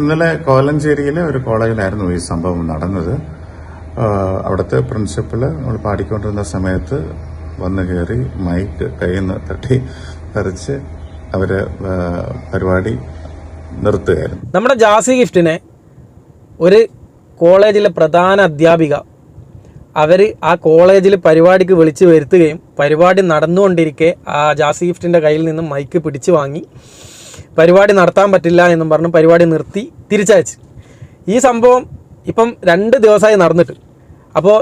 ഇന്നലെ കോലഞ്ചേരിയിലെ ഒരു കോളേജിലായിരുന്നു ഈ സംഭവം നടന്നത്. അവിടുത്തെ പ്രിൻസിപ്പൾ നമ്മൾ പാടിക്കൊണ്ടിരുന്ന സമയത്ത് വന്നു കയറി മൈക്ക് കയ്യിൽ നിന്ന് തട്ടി തെറിച്ച് അവർ പരിപാടി നിർത്തുകയായിരുന്നു. നമ്മുടെ ജാസി ഗിഫ്റ്റിനെ ഒരു കോളേജിലെ പ്രധാന അധ്യാപിക അവർ ആ കോളേജിൽ പരിപാടിക്ക് വിളിച്ചു വരുത്തുകയും പരിപാടി നടന്നുകൊണ്ടിരിക്കെ ആ ജാസി ഗിഫ്റ്റിന്റെ കയ്യിൽ നിന്ന് മൈക്ക് പിടിച്ചു വാങ്ങി. പരിപാടി നടത്താൻ പറ്റില്ല എന്നും പറഞ്ഞ് പരിപാടി നിർത്തി തിരിച്ചയച്ച്. ഈ സംഭവം ഇപ്പം രണ്ട് ദിവസമായി നടന്നിട്ട്. അപ്പോൾ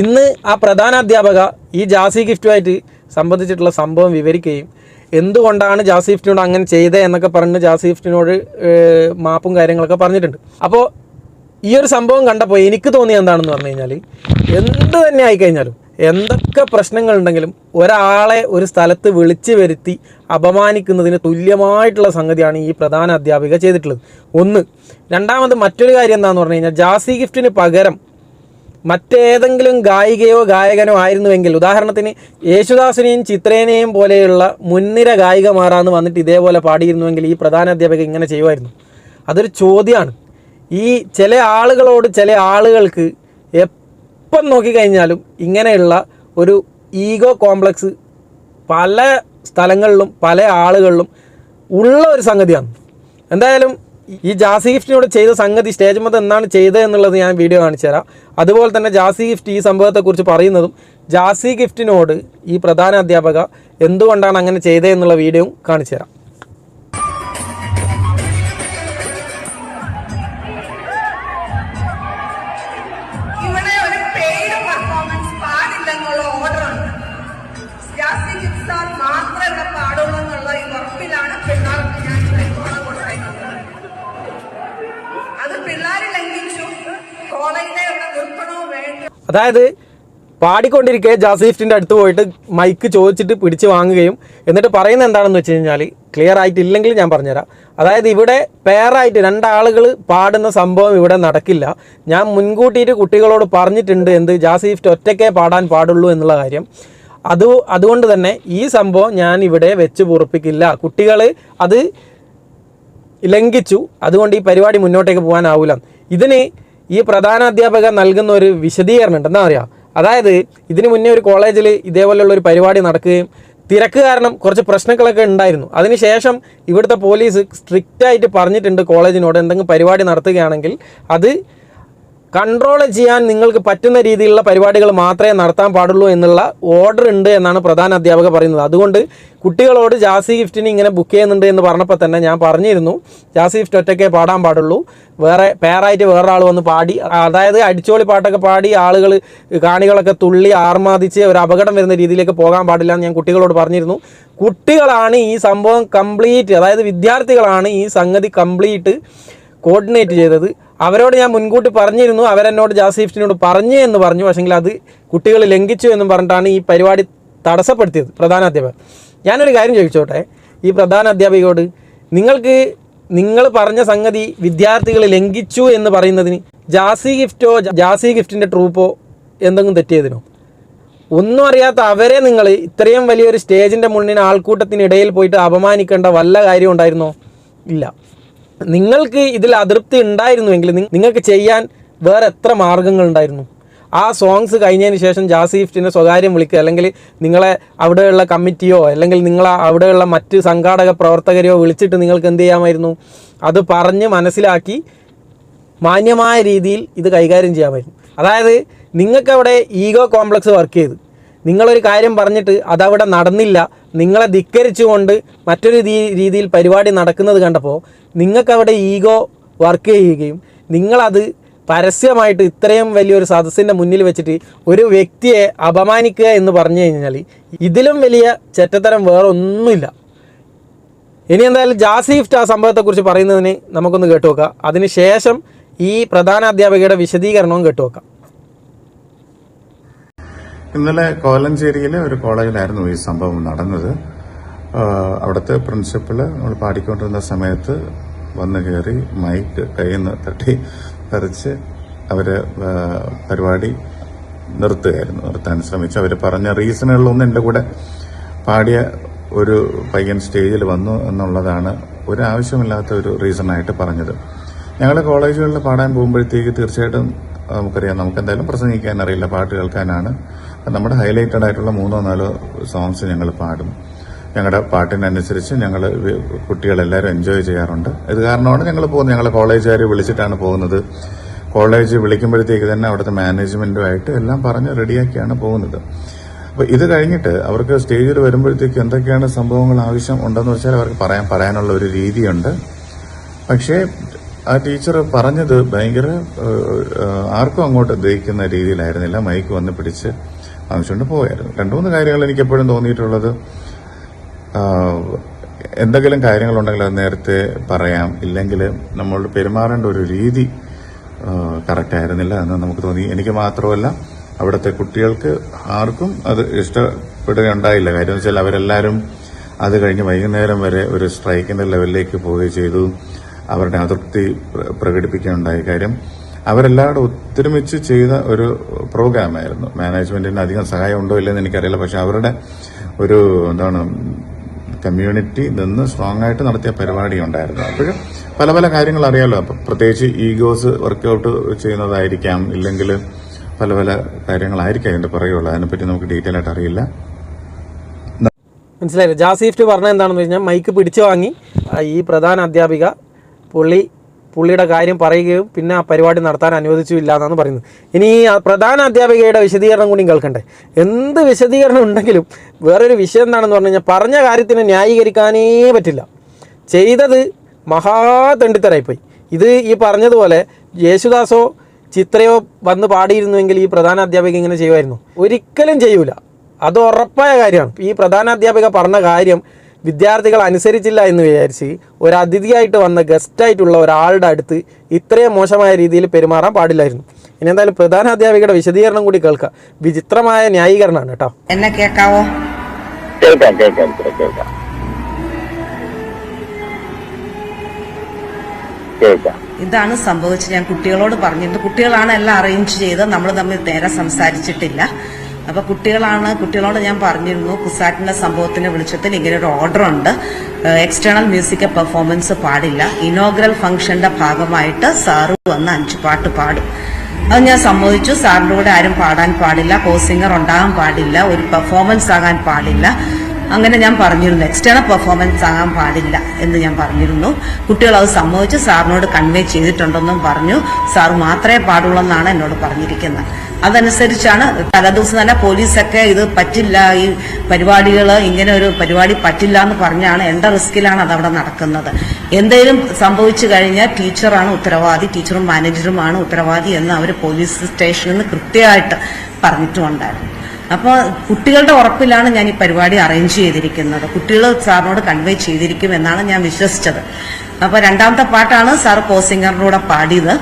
ഇന്ന് ആ പ്രധാന അധ്യാപക ഈ ജാസി ഗിഫ്റ്റുമായിട്ട് സംബന്ധിച്ചിട്ടുള്ള സംഭവം വിവരിക്കുകയും എന്തുകൊണ്ടാണ് ജാസി ഗിഫ്റ്റിനോട് അങ്ങനെ ചെയ്തത് എന്നൊക്കെ പറഞ്ഞ് ജാസി ഗിഫ്റ്റിനോട് മാപ്പും കാര്യങ്ങളൊക്കെ പറഞ്ഞിട്ടുണ്ട്. അപ്പോൾ ഈ ഒരു സംഭവം കണ്ടപ്പോൾ എനിക്ക് തോന്നിയത് എന്താണെന്ന് പറഞ്ഞു കഴിഞ്ഞാൽ എന്ത് തന്നെ ആയിക്കഴിഞ്ഞാലും എന്തൊക്കെ പ്രശ്നങ്ങളുണ്ടെങ്കിലും ഒരാളെ ഒരു സ്ഥലത്ത് വിളിച്ചു വരുത്തി അപമാനിക്കുന്നതിന് തുല്യമായിട്ടുള്ള സംഗതിയാണ് ഈ പ്രധാന അധ്യാപിക ചെയ്തിട്ടുള്ളത്. ഒന്ന് രണ്ടാമത് മറ്റൊരു കാര്യം എന്താണെന്ന് പറഞ്ഞു കഴിഞ്ഞാൽ ജാസി ഗിഫ്റ്റിന് പകരം മറ്റേതെങ്കിലും ഗായികയോ ഗായകനോ ആയിരുന്നുവെങ്കിൽ ഉദാഹരണത്തിന് യേശുദാസിനെയും ചിത്രേനെയും പോലെയുള്ള മുൻനിര ഗായികമാരാന്ന് വന്നിട്ട് ഇതേപോലെ പാടിയിരുന്നുവെങ്കിൽ ഈ പ്രധാന അധ്യാപക ഇങ്ങനെ ചെയ്യുമായിരുന്നു. അതൊരു ചോദ്യമാണ്. ഈ ചില ആളുകളോട് ചില ആളുകൾക്ക് എപ്പം നോക്കിക്കഴിഞ്ഞാലും ഇങ്ങനെയുള്ള ഒരു ഈഗോ കോംപ്ലക്സ് പല സ്ഥലങ്ങളിലും പല ആളുകളിലും ഉള്ള ഒരു സംഗതിയാണ്. എന്തായാലും ഈ ജാസി ഗിഫ്റ്റിനോട് ചെയ്ത സംഗതി സ്റ്റേജ് മൊത്തം എന്താണ് ചെയ്തത് എന്നുള്ളത് ഞാൻ വീഡിയോ കാണിച്ചു തരാം. അതുപോലെ തന്നെ ജാസി ഗിഫ്റ്റ് ഈ സംഭവത്തെക്കുറിച്ച് പറയുന്നതും ജാസി ഗിഫ്റ്റിനോട് ഈ പ്രധാന അധ്യാപക എന്തുകൊണ്ടാണ് അങ്ങനെ ചെയ്തതെന്നുള്ള വീഡിയോയും കാണിച്ചു തരാം. അതായത് പാടിക്കൊണ്ടിരിക്കെ ജാസിഫ്റ്റിന്റെ അടുത്ത് പോയിട്ട് മൈക്ക് ചോദിച്ചിട്ട് പിടിച്ച് വാങ്ങുകയും എന്നിട്ട് പറയുന്നത് എന്താണെന്ന് വെച്ച് കഴിഞ്ഞാൽ ക്ലിയർ ആയിട്ടില്ലെങ്കിൽ ഞാൻ പറഞ്ഞുതരാം. അതായത് ഇവിടെ പെയറായിട്ട് രണ്ടാളുകൾ പാടുന്ന സംഭവം ഇവിടെ നടക്കില്ല. ഞാൻ മുൻകൂട്ടിയിട്ട് കുട്ടികളോട് പറഞ്ഞിട്ടുണ്ട് എന്ത് ജാസിഫ്റ്റ് ഒറ്റയ്ക്കേ പാടാൻ പാടുള്ളൂ എന്നുള്ള കാര്യം. അത് അതുകൊണ്ട് തന്നെ ഈ സംഭവം ഞാൻ ഇവിടെ വെച്ച് പൊറപ്പിക്കില്ല. കുട്ടികൾ അത് ലംഘിച്ചു. അതുകൊണ്ട് ഈ പരിപാടി മുന്നോട്ടേക്ക് പോകാനാവില്ല ഇതിന് ഈ പ്രധാന അധ്യാപക നൽകുന്ന ഒരു വിശദീകരണം ഉണ്ട്. എന്താ പറയുക അതായത് ഇതിനു മുന്നേ ഒരു കോളേജിൽ ഇതേപോലെയുള്ള ഒരു പരിപാടി നടക്കുകയും തിരക്ക് കാരണം കുറച്ച് പ്രശ്നങ്ങളൊക്കെ ഉണ്ടായിരുന്നു. അതിനുശേഷം ഇവിടുത്തെ പോലീസ് സ്ട്രിക്റ്റായിട്ട് പറഞ്ഞിട്ടുണ്ട് കോളേജിനോട് എന്തെങ്കിലും പരിപാടി നടത്തുകയാണെങ്കിൽ അത് കൺട്രോൾ ചെയ്യാൻ നിങ്ങൾക്ക് പറ്റുന്ന രീതിയിലുള്ള പരിപാടികൾ മാത്രമേ നടത്താൻ പാടുള്ളൂ എന്നുള്ള ഓർഡർ ഉണ്ട് എന്നാണ് പ്രധാന അധ്യാപക പറയുന്നത്. അതുകൊണ്ട് കുട്ടികളോട് ജാസി ഗിഫ്റ്റിന് ഇങ്ങനെ ബുക്ക് ചെയ്യുന്നുണ്ട് എന്ന് പറഞ്ഞപ്പോൾ തന്നെ ഞാൻ പറഞ്ഞിരുന്നു. ജാസി ഗിഫ്റ്റ് ഒറ്റയ്ക്കേ പാടാൻ പാടുള്ളൂ. വേറെ പേറായിട്ട് വേറൊരാൾ വന്ന് പാടി അതായത് അടിച്ചോളി പാട്ടൊക്കെ പാടി ആളുകൾ കാണികളൊക്കെ തുള്ളി ആർമാദിച്ച് ഒരു അപകടം വരുന്ന രീതിയിലേക്ക് പോകാൻ പാടില്ല എന്ന് ഞാൻ കുട്ടികളോട് പറഞ്ഞിരുന്നു. കുട്ടികളാണ് ഈ സംഭവം കംപ്ലീറ്റ് അതായത് വിദ്യാർത്ഥികളാണ് ഈ സംഗതി കംപ്ലീറ്റ് കോർഡിനേറ്റ് ചെയ്തത്. അവരോട് ഞാൻ മുൻകൂട്ടി പറഞ്ഞിരുന്നു. അവരെന്നോട് ജാസിഫ്റ്റിനോട് പറഞ്ഞു എന്ന് പറഞ്ഞു. പക്ഷെങ്കിൽ അത് കുട്ടികൾ ലംഘിച്ചു എന്നും പറഞ്ഞിട്ടാണ് ഈ പരിപാടി തടസ്സപ്പെടുത്തിയത്. പ്രധാന അധ്യാപകൻ. ഞാനൊരു കാര്യം ചോദിച്ചോട്ടെ? ഈ പ്രധാന അധ്യാപികയോട് നിങ്ങൾക്ക് നിങ്ങൾ പറഞ്ഞ സംഗതി വിദ്യാർത്ഥികൾ ലംഘിച്ചു എന്ന് പറയുന്നതിന് ജാസി ഗിഫ്റ്റോ ജാസി ഗിഫ്റ്റിന്റെ ട്രൂപ്പോ എന്തെങ്കിലും തെറ്റിയതിനോ? ഒന്നും അറിയാത്ത അവരെ നിങ്ങൾ ഇത്രയും വലിയൊരു സ്റ്റേജിന്റെ മുന്നിൽ ആൾക്കൂട്ടത്തിനിടയിൽ പോയിട്ട് അപമാനിക്കേണ്ട വല്ല കാര്യം ഉണ്ടായിരുന്നോ? ഇല്ല. നിങ്ങൾക്ക് ഇതിൽ അതൃപ്തി ഉണ്ടായിരുന്നുവെങ്കിൽ നിങ്ങൾക്ക് ചെയ്യാൻ വേറെ എത്ര മാർഗങ്ങൾ ഉണ്ടായിരുന്നു? ആ സോങ്സ് കഴിഞ്ഞതിന് ശേഷം ജാസിഫ്റ്റിനെ സ്വകാര്യം വിളിക്കുക അല്ലെങ്കിൽ നിങ്ങളെ അവിടെയുള്ള കമ്മിറ്റിയോ അല്ലെങ്കിൽ നിങ്ങളെ അവിടെയുള്ള മറ്റ് സംഘാടക പ്രവർത്തകരെയോ വിളിച്ചിട്ട് നിങ്ങൾക്ക് എന്ത് ചെയ്യാമായിരുന്നു? അത് പറഞ്ഞ് മനസ്സിലാക്കി മാന്യമായ രീതിയിൽ ഇത് കൈകാര്യം ചെയ്യാമായിരുന്നു. അതായത് നിങ്ങൾക്കവിടെ ഈഗോ കോംപ്ലക്സ് വർക്ക് ചെയ്ത്. നിങ്ങളൊരു കാര്യം പറഞ്ഞിട്ട് അതവിടെ നടന്നില്ല. നിങ്ങളെ ധിക്കരിച്ചുകൊണ്ട് മറ്റൊരു രീതിയിൽ പരിപാടി നടക്കുന്നത് കണ്ടപ്പോൾ നിങ്ങൾക്കവിടെ ഈഗോ വർക്ക് ചെയ്യുകയും നിങ്ങളത് പരസ്യമായിട്ട് ഇത്രയും വലിയൊരു സദസ്സിന്റെ മുന്നിൽ വെച്ചിട്ട് ഒരു വ്യക്തിയെ അപമാനിക്കുക എന്ന് പറഞ്ഞു കഴിഞ്ഞാൽ ഇതിലും വലിയ ചെറ്റത്തരം വേറെ ഒന്നുമില്ല ഇനി എന്തായാലും ജാസിഫ്റ്റ് ആ സംഭവത്തെക്കുറിച്ച് പറയുന്നതിന് നമുക്കൊന്ന് കേട്ടുവെക്കാം അതിനുശേഷം ഈ പ്രധാന അധ്യാപികയുടെ വിശദീകരണവും കേട്ടു നോക്കാം ഇന്നലെ കോലഞ്ചേരിയിലെ ഒരു കോളേജിലായിരുന്നു ഈ സംഭവം നടന്നത്. അവിടുത്തെ പ്രിൻസിപ്പൾ നമ്മൾ പാടിക്കൊണ്ടിരുന്ന സമയത്ത് വന്നു കയറി മൈക്ക് കയ്യിൽ നിന്ന് തട്ടി തെറിച്ച് അവർ ആ, പരിപാടി നിർത്തുകയായിരുന്നു നിർത്താൻ ശ്രമിച്ചു. അവർ പറഞ്ഞ റീസണുകളിലൊന്നും എന്റെ കൂടെ പാടിയ ഒരു പയ്യൻ സ്റ്റേജിൽ വന്നു എന്നുള്ളതാണ് ഒരു ആവശ്യമില്ലാത്ത ഒരു റീസണായിട്ട് പറഞ്ഞത്. ഞങ്ങളുടെ കോളേജുകളിൽ പാടാൻ പോകുമ്പോഴത്തേക്ക് തീർച്ചയായിട്ടും നമുക്കറിയാം. നമുക്ക് എന്തായാലും പ്രസംഗിക്കാൻ അറിയില്ല. പാട്ട് കേൾക്കാനാണ്. നമ്മുടെ ഹൈലൈറ്റഡ് ആയിട്ടുള്ള മൂന്നോ നാലോ സോങ്സ് ഞങ്ങൾ പാടും. ഞങ്ങളുടെ പാട്ടിനനുസരിച്ച് ഞങ്ങൾ കുട്ടികളെല്ലാവരും എൻജോയ് ചെയ്യാറുണ്ട്. ഇത് കാരണമാണ് ഞങ്ങൾ പോകുന്നത്. ഞങ്ങൾ കോളേജുകാർ വിളിച്ചിട്ടാണ് പോകുന്നത്. കോളേജ് വിളിക്കുമ്പോഴത്തേക്ക് തന്നെ അവിടുത്തെ മാനേജ്മെന്റുമായിട്ട് എല്ലാം പറഞ്ഞ് റെഡിയാക്കിയാണ് പോകുന്നത്. അപ്പോൾ ഇത് കഴിഞ്ഞിട്ട് അവർക്ക് സ്റ്റേജിൽ വരുമ്പോഴത്തേക്ക് എന്തൊക്കെയാണ് സംഭവങ്ങൾ ആവശ്യം ഉണ്ടെന്ന് വെച്ചാൽ അവർക്ക് പറയാൻ പറയാനുള്ള ഒരു രീതിയുണ്ട്. പക്ഷേ ആ ടീച്ചർ പറഞ്ഞത് ഭയങ്കര ആർക്കും അങ്ങോട്ട് ദഹിക്കുന്ന രീതിയിലായിരുന്നില്ല. മൈക്ക് വന്ന് പിടിച്ച് വാങ്ങിച്ചുകൊണ്ട് പോയായിരുന്നു. രണ്ടു മൂന്ന് കാര്യങ്ങൾ എനിക്ക് എപ്പോഴും തോന്നിയിട്ടുള്ളത്. എന്തെങ്കിലും കാര്യങ്ങളുണ്ടെങ്കിൽ അത് നേരത്തെ പറയാം. ഇല്ലെങ്കിൽ നമ്മൾ പെരുമാറേണ്ട ഒരു രീതി കറക്റ്റ് ആയിരുന്നില്ല എന്ന് നമുക്ക് തോന്നി. എനിക്ക് മാത്രമല്ല അവിടുത്തെ കുട്ടികൾക്ക് ആർക്കും അത് ഇഷ്ടപ്പെടുകയുണ്ടായില്ല. കാര്യം വെച്ചാൽ അവരെല്ലാവരും അത് കഴിഞ്ഞ് വൈകുന്നേരം വരെ ഒരു സ്ട്രൈക്കിന്റെ ലെവലിലേക്ക് പോവുകയും ചെയ്തു. അവരുടെ അതൃപ്തി പ്ര- പ്രകടിപ്പിക്കുകയുണ്ടായി കാര്യം. അവരെല്ലാവരും ഒത്തൊരുമിച്ച് ചെയ്ത ഒരു പ്രോഗ്രാമായിരുന്നു. മാനേജ്മെന്റിന് അധികം സഹായം ഉണ്ടോ ഇല്ലെന്ന് എനിക്കറിയില്ല. പക്ഷെ അവരുടെ ഒരു എന്താണ് കമ്മ്യൂണിറ്റി നിന്ന് സ്ട്രോങ് ആയിട്ട് നടത്തിയ പരിപാടി ഉണ്ടായിരുന്നു അപ്പോഴും പല പല കാര്യങ്ങൾ അറിയാലോ. പ്രത്യേകിച്ച് ഈഗോസ് വർക്കൗട്ട് ചെയ്യുന്നതായിരിക്കാം. ഇല്ലെങ്കിൽ പല പല കാര്യങ്ങളായിരിക്കും അതിന്റെ പുറകെയുള്ളത്. അതിനെപ്പറ്റി നമുക്ക് ഡീറ്റെയിൽ ആയിട്ട് അറിയില്ല. മനസ്സിലായില്ലേ? ജാസിഫ്റ്റ് പറഞ്ഞ എന്താണെന്ന് വെച്ചാൽ മൈക്ക് പിടിച്ചു വാങ്ങി. ഈ പ്രധാന അധ്യാപിക പുള്ളി പുള്ളിയുടെ കാര്യം പറയുകയും പിന്നെ ആ പരിപാടി നടത്താൻ അനുവദിച്ചില്ല എന്നാണ് പറയുന്നത്. ഇനി പ്രധാന അധ്യാപികയുടെ വിശദീകരണം കൂടി കേൾക്കണ്ടേ? എന്ത് വിശദീകരണം ഉണ്ടെങ്കിലും വേറൊരു വിഷയം എന്താണെന്ന് പറഞ്ഞു കഴിഞ്ഞാൽ പറഞ്ഞ കാര്യത്തിന് ന്യായീകരിക്കാനേ പറ്റില്ല. ചെയ്തത് മഹാതെണ്ടിത്തരായിപ്പോയി ഇത് ഈ പറഞ്ഞതുപോലെ യേശുദാസോ ചിത്രയോ വന്ന് പാടിയിരുന്നുവെങ്കിൽ ഈ പ്രധാന അധ്യാപിക ഇങ്ങനെ ചെയ്യുമായിരുന്നു. ഒരിക്കലും ചെയ്യൂല. അത് ഉറപ്പായ കാര്യമാണ്. ഈ പ്രധാന അധ്യാപിക പറഞ്ഞ കാര്യം വിദ്യാർത്ഥികൾ അനുസരിച്ചില്ല എന്ന് വിചാരിച്ച് ഒരു അതിഥിയായിട്ട് വന്ന ഗസ്റ്റായിട്ടുള്ള ഒരാളുടെ അടുത്ത് ഇത്രയും മോശമായ രീതിയിൽ പെരുമാറാൻ പാടില്ലായിരുന്നു. ഇനി എന്തായാലും പ്രധാന അധ്യാപികയുടെ വിശദീകരണം കൂടി കേൾക്കാം. വിചിത്രമായ ന്യായീകരണമാണ് കേട്ടോ. എന്നെ കേൾക്കാവോ കേൾക്കാം കേൾക്കാം ഇത്ര കേൾക്കാം. കേൾക്കാം. ഇതാണ് സംഭവിച്ചത്. ഞാൻ കുട്ടികളോട് പറഞ്ഞിട്ടുണ്ട് കുട്ടികളാണ് എല്ലാം അറേഞ്ച് ചെയ്ത് നമ്മൾ തമ്മിൽ നേരെ സംസാരിച്ചിട്ടില്ല. അപ്പൊ കുട്ടികളാണ് കുട്ടികളോട് ഞാൻ പറഞ്ഞിരുന്നു കുസാറ്റിന്റെ സംഭവത്തിന്റെ വെളിച്ചത്തിൽ ഇങ്ങനെ ഒരു ഓർഡർ ഉണ്ട്. എക്സ്റ്റേണൽ മ്യൂസിക് പെർഫോമൻസ് പാടില്ല. ഇനോഗ്രൽ ഫംഗ്ഷന്റെ ഭാഗമായിട്ട് സാറ് വന്ന് അഞ്ചു പാട്ട് പാടും. അത് ഞാൻ സമ്മതിച്ചു. സാറിന്റെ കൂടെ ആരും പാടാൻ പാടില്ല കോ സിംഗർ ഉണ്ടാകാൻ പാടില്ല ഒരു പെർഫോമൻസ് ആകാൻ പാടില്ല. അങ്ങനെ ഞാൻ പറഞ്ഞിരുന്നു എക്സ്റ്റേണൽ പെർഫോമൻസ് ആകാൻ പാടില്ല എന്ന് ഞാൻ പറഞ്ഞിരുന്നു. കുട്ടികൾ അത് സമ്മതിച്ച് സാറിനോട് കൺവേ ചെയ്തിട്ടുണ്ടെന്നും പറഞ്ഞു. സാർ മാത്രമേ പാടുള്ളൂ എന്നാണ് എന്നോട് പറഞ്ഞിരിക്കുന്നത്. അതനുസരിച്ചാണ് തലേദിവസം തന്നെ പോലീസൊക്കെ ഇത് പറ്റില്ല ഈ പരിപാടികൾ ഇങ്ങനെ ഒരു പരിപാടി പറ്റില്ല എന്ന് പറഞ്ഞാണ് എന്റെ റിസ്കിലാണ് അതവിടെ നടക്കുന്നത്. എന്തെങ്കിലും സംഭവിച്ചു കഴിഞ്ഞാൽ ടീച്ചറാണ് ഉത്തരവാദി ടീച്ചറും മാനേജറുമാണ് ഉത്തരവാദി എന്ന് അവർ പോലീസ് സ്റ്റേഷനിൽ നിന്ന് കൃത്യമായിട്ട് പറഞ്ഞിട്ടുമുണ്ടായിരുന്നു. അപ്പോൾ കുട്ടികളുടെ ഉറപ്പിലാണ് ഞാൻ ഈ പരിപാടി അറേഞ്ച് ചെയ്തിരിക്കുന്നത്. കുട്ടികൾ സാറിനോട് കൺവേ ചെയ്തിരിക്കും എന്നാണ് ഞാൻ വിശ്വസിച്ചത്. അപ്പോൾ രണ്ടാമത്തെ പാട്ടാണ് സാർ പോസിംഗറിനൂടെ പാടിയത്.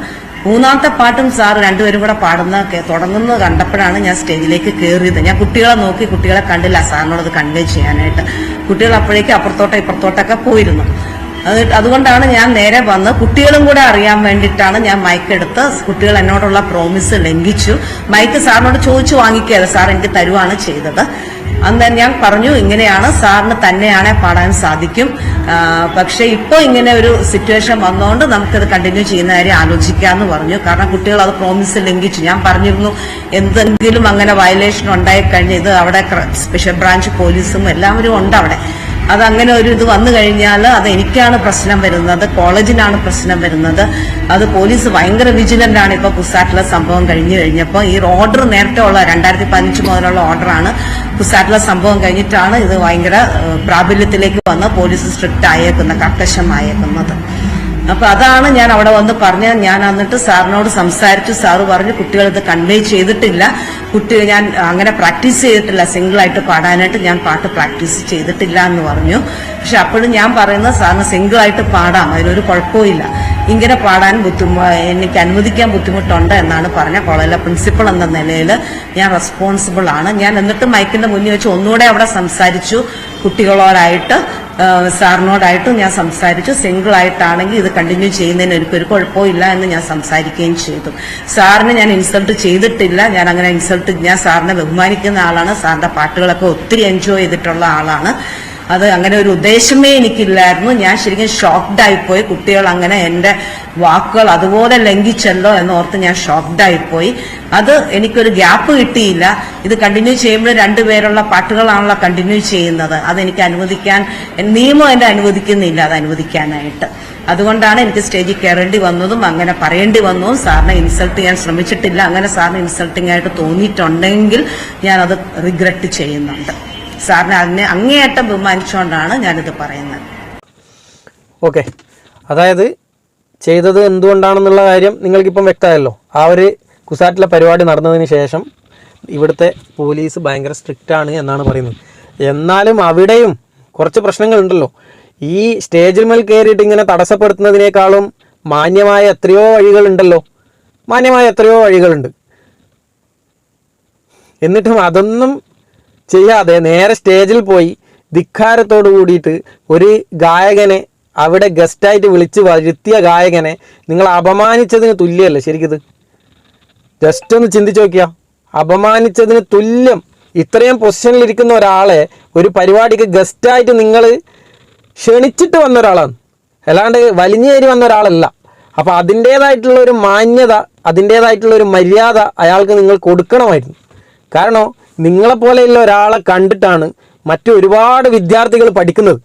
മൂന്നാമത്തെ പാട്ടും സാർ രണ്ടുപേരും കൂടെ പാടുന്ന തുടങ്ങുന്നത് കണ്ടപ്പോഴാണ് ഞാൻ സ്റ്റേജിലേക്ക് കയറിയത് ഞാൻ കുട്ടികളെ നോക്കി കുട്ടികളെ കണ്ടില്ല. സാറിനോട് അത് കൺവേ ചെയ്യാനായിട്ട്. കുട്ടികൾ അപ്പോഴേക്കും അപ്പുറത്തോട്ടോ ഇപ്പുറത്തോട്ടൊക്കെ പോയിരുന്നു. അത് അതുകൊണ്ടാണ് ഞാൻ നേരെ വന്ന് കുട്ടികളും കൂടെ അറിയാൻ വേണ്ടിയിട്ടാണ് ഞാൻ മൈക്ക് എടുത്ത് കുട്ടികൾ എന്നോടുള്ള പ്രോമിസ് ലംഘിച്ചു. മൈക്ക് സാറിനോട് ചോദിച്ചു വാങ്ങിക്കുകയല്ല. സാർ എനിക്ക് തരുവാണ് ചെയ്തത്. അന്ന് ഞാൻ പറഞ്ഞു ഇങ്ങനെയാണ് സാറിന് തന്നെയാണ് പാടാൻ സാധിക്കും. പക്ഷെ ഇപ്പൊ ഇങ്ങനെ ഒരു സിറ്റുവേഷൻ വന്നുകൊണ്ട് നമുക്കത് കണ്ടിന്യൂ ചെയ്യുന്ന കാര്യം ആലോചിക്കാന്ന് പറഞ്ഞു. കാരണം കുട്ടികൾ അത് പ്രോമിസ് ലംഘിച്ചു. ഞാൻ പറഞ്ഞിരുന്നു എന്തെങ്കിലും അങ്ങനെ വയലേഷൻ ഉണ്ടായി കഴിഞ്ഞ് ഇത് അവിടെ സ്പെഷ്യൽ ബ്രാഞ്ച് പോലീസും എല്ലാവരും ഉണ്ട് അവിടെ. അത് അങ്ങനെ ഒരു ഇത് വന്നു കഴിഞ്ഞാൽ അത് എനിക്കാണ് പ്രശ്നം വരുന്നത് കോളേജിനാണ് പ്രശ്നം വരുന്നത്. അത് പോലീസ് ഭയങ്കര വിജിലന്റ് ആണ് ഇപ്പൊ കുസാറ്റിലെ സംഭവം കഴിഞ്ഞു കഴിഞ്ഞപ്പോൾ ഈ ഓർഡർ നേരത്തെ ഉള്ള രണ്ടായിരത്തി പതിനഞ്ച് മുതലുള്ള ഓർഡറാണ് കുസാറ്റിലെ സംഭവം കഴിഞ്ഞിട്ടാണ് ഇത് ഭയങ്കര പ്രാബല്യത്തിലേക്ക് വന്ന് പോലീസ് സ്ട്രിക്റ്റ് ആയേക്കുന്നത് കർക്കശമായേക്കുന്നത്. അപ്പൊ അതാണ് ഞാൻ അവിടെ വന്ന് പറഞ്ഞ ഞാൻ എന്നിട്ട് സാറിനോട് സംസാരിച്ചു. സാറ് പറഞ്ഞു കുട്ടികൾ ഇത് കൺവേ ചെയ്തിട്ടില്ല. കുട്ടി ഞാൻ അങ്ങനെ പ്രാക്ടീസ് ചെയ്തിട്ടില്ല. സിംഗിൾ ആയിട്ട് പാടാനായിട്ട് ഞാൻ പാട്ട് പ്രാക്ടീസ് ചെയ്തിട്ടില്ല എന്ന് പറഞ്ഞു. പക്ഷെ അപ്പോഴും ഞാൻ പറയുന്നത് സാറിന് സിംഗിൾ ആയിട്ട് പാടാം. അതിനൊരു കുഴപ്പമില്ല ഇങ്ങനെ പാടാൻ ബുദ്ധിമു എനിക്ക് അനുവദിക്കാൻ ബുദ്ധിമുട്ടുണ്ട് എന്നാണ് പറഞ്ഞ കോളേജിലെ പ്രിൻസിപ്പൾ എന്ന നിലയിൽ ഞാൻ റെസ്പോൺസിബിൾ ആണ്. ഞാൻ എന്നിട്ട് മൈക്കിന്റെ മുന്നിൽ വെച്ച് ഒന്നുകൂടെ അവിടെ സംസാരിച്ചു കുട്ടികളോടായിട്ട് സാറിനോടായിട്ടും ഞാൻ സംസാരിച്ചു. സിംഗിൾ ആയിട്ടാണെങ്കിൽ ഇത് കണ്ടിന്യൂ ചെയ്യുന്നതിന് എനിക്കൊരു കുഴപ്പമില്ല എന്ന് ഞാൻ സംസാരിക്കുകയും ചെയ്തു. സാറിന് ഞാൻ ഇൻസൾട്ട് ചെയ്തിട്ടില്ല. ഞാൻ അങ്ങനെ ഇൻസൾട്ട് ഞാൻ സാറിനെ ബഹുമാനിക്കുന്ന ആളാണ്. സാറിന്റെ പാട്ടുകളൊക്കെ ഒത്തിരി എൻജോയ് ചെയ്തിട്ടുള്ള ആളാണ്. അത് അങ്ങനെ ഒരു ഉദ്ദേശമേ എനിക്കില്ലായിരുന്നു. ഞാൻ ശരിക്കും ഷോക്ക്ഡ് ആയിപ്പോയി. കുട്ടികൾ അങ്ങനെ എന്റെ വാക്കുകൾ അതുപോലെ ലംഘിച്ചല്ലോ എന്നോർത്ത് ഞാൻ ഷോക്ക്ഡ് ആയിപ്പോയി. അത് എനിക്കൊരു ഗ്യാപ്പ് കിട്ടിയില്ല. ഇത് കണ്ടിന്യൂ ചെയ്യുമ്പോൾ രണ്ടുപേരുള്ള പാട്ടുകളാണല്ലോ കണ്ടിന്യൂ ചെയ്യുന്നത്. അതെനിക്ക് അനുവദിക്കാൻ നിയമം എന്നെ അനുവദിക്കുന്നില്ല അത് അനുവദിക്കാനായിട്ട്. അതുകൊണ്ടാണ് എനിക്ക് സ്റ്റേജിൽ കയറേണ്ടി വന്നതും അങ്ങനെ പറയേണ്ടി വന്നതും. സാറിനെ ഇൻസൾട്ട് ചെയ്യാൻ ശ്രമിച്ചിട്ടില്ല. അങ്ങനെ സാറിന് ഇൻസൾട്ടിംഗ് ആയിട്ട് തോന്നിയിട്ടുണ്ടെങ്കിൽ ഞാനത് റിഗ്രറ്റ് ചെയ്യുന്നുണ്ട്. സാറിനെ അതിനെ അങ്ങേയറ്റം ബഹുമാനിച്ചുകൊണ്ടാണ് ഞാനിത് പറയുന്നത്. ഓക്കെ. അതായത് ചെയ്തത് എന്തുകൊണ്ടാണെന്നുള്ള കാര്യം നിങ്ങൾക്കിപ്പം വ്യക്തമായല്ലോ. ആ ഒരു കുസാറ്റിലെ പരിപാടി നടന്നതിന് ശേഷം ഇവിടുത്തെ പോലീസ് ഭയങ്കര സ്ട്രിക്റ്റ് ആണ് എന്നാണ് പറയുന്നത്. എന്നാലും അവിടെയും കുറച്ച് പ്രശ്നങ്ങളുണ്ടല്ലോ. ഈ സ്റ്റേജിൽ മേൽ കയറിയിട്ട് ഇങ്ങനെ തടസ്സപ്പെടുത്തുന്നതിനേക്കാളും മാന്യമായ എത്രയോ വഴികളുണ്ടല്ലോ. മാന്യമായ എത്രയോ വഴികളുണ്ട്. എന്നിട്ടും അതൊന്നും ചെയ്യാതെ നേരെ സ്റ്റേജിൽ പോയി ധിക്കാരത്തോട് കൂടിയിട്ട് ഒരു ഗായകനെ അവിടെ ഗസ്റ്റായിട്ട് വിളിച്ച് വരുത്തിയ ഗായകനെ നിങ്ങൾ അപമാനിച്ചതിന് തുല്യമല്ലേ ശരിക്കിത്? ജസ്റ്റ് ഒന്ന് ചിന്തിച്ചു നോക്കിയാ. അപമാനിച്ചതിന് തുല്യം ഇത്രയും പൊസിഷനിൽ ഇരിക്കുന്ന ഒരാളെ ഒരു പരിപാടിക്ക് ഗസ്റ്റായിട്ട് നിങ്ങൾ ക്ഷണിച്ചിട്ട് വന്ന ഒരാളാണ്. അല്ലാണ്ട് വലിഞ്ഞേരി വന്ന ഒരാളല്ല. അപ്പോൾ അതിന്റേതായിട്ടുള്ള ഒരു മാന്യത അതിന്റേതായിട്ടുള്ള ഒരു മര്യാദ അയാൾക്ക് നിങ്ങൾ കൊടുക്കണമായിരുന്നു. കാരണം നിങ്ങളെപ്പോലെയുള്ള ഒരാളെ കണ്ടിട്ടാണ് മറ്റു ഒരുപാട് വിദ്യാർത്ഥികൾ പഠിക്കുന്നത്.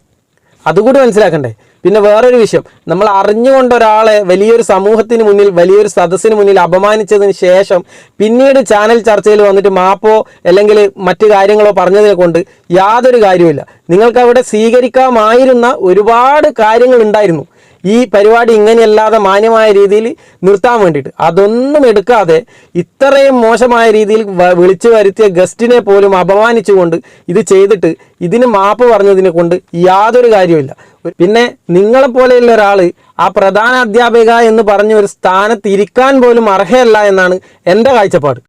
അതുകൂടി മനസ്സിലാക്കണ്ടേ? പിന്നെ വേറൊരു വിഷയം. നമ്മൾ അറിഞ്ഞുകൊണ്ട് ഒരാളെ വലിയൊരു സമൂഹത്തിന് മുന്നിൽ വലിയൊരു സദസ്സിന് മുന്നിൽ അപമാനിച്ചതിന് ശേഷം പിന്നീട് ചാനൽ ചർച്ചയിൽ വന്നിട്ട് മാപ്പോ അല്ലെങ്കിൽ മറ്റു കാര്യങ്ങളോ പറഞ്ഞതിനെ കൊണ്ട് യാതൊരു കാര്യവുമില്ല. നിങ്ങൾക്ക് അവിടെ സ്വീകരിക്കാമായിരുന്ന ഒരുപാട് കാര്യങ്ങൾ ഉണ്ടായിരുന്നു. ഈ പരിപാടി ഇങ്ങനെയല്ലാതെ മാന്യമായ രീതിയിൽ നിർത്താൻ വേണ്ടിയിട്ട്. അതൊന്നും എടുക്കാതെ ഇത്രയും മോശമായ രീതിയിൽ വിളിച്ചു വരുത്തിയ ഗസ്റ്റിനെ പോലും അപമാനിച്ചുകൊണ്ട് ഇത് ചെയ്തിട്ട് ഇതിന് മാപ്പ് പറഞ്ഞതിനെ കൊണ്ട് യാതൊരു കാര്യമില്ല പിന്നെ നിങ്ങളെപ്പോലെയുള്ള ഒരാൾ ആ പ്രധാന അധ്യാപിക എന്ന് പറഞ്ഞ ഒരു സ്ഥാനത്ത് ഇരിക്കാൻ പോലും അർഹയല്ല എന്നാണ് എന്റെ കാഴ്ചപ്പാട്.